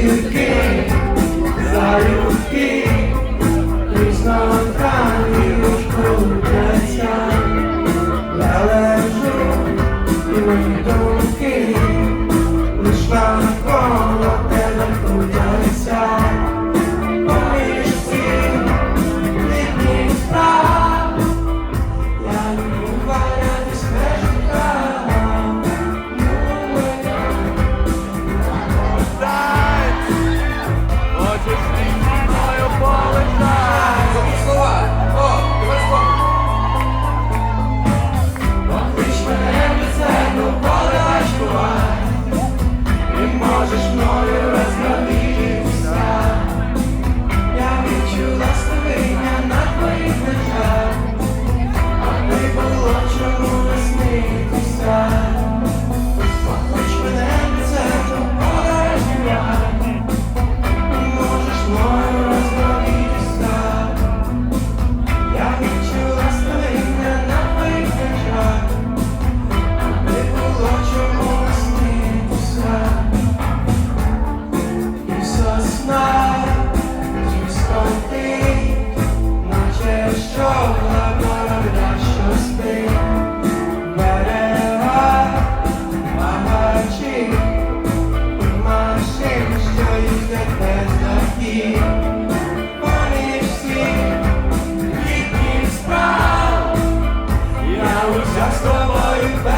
жінки, за людські, річного тканюшку лежу і мені Друзі з.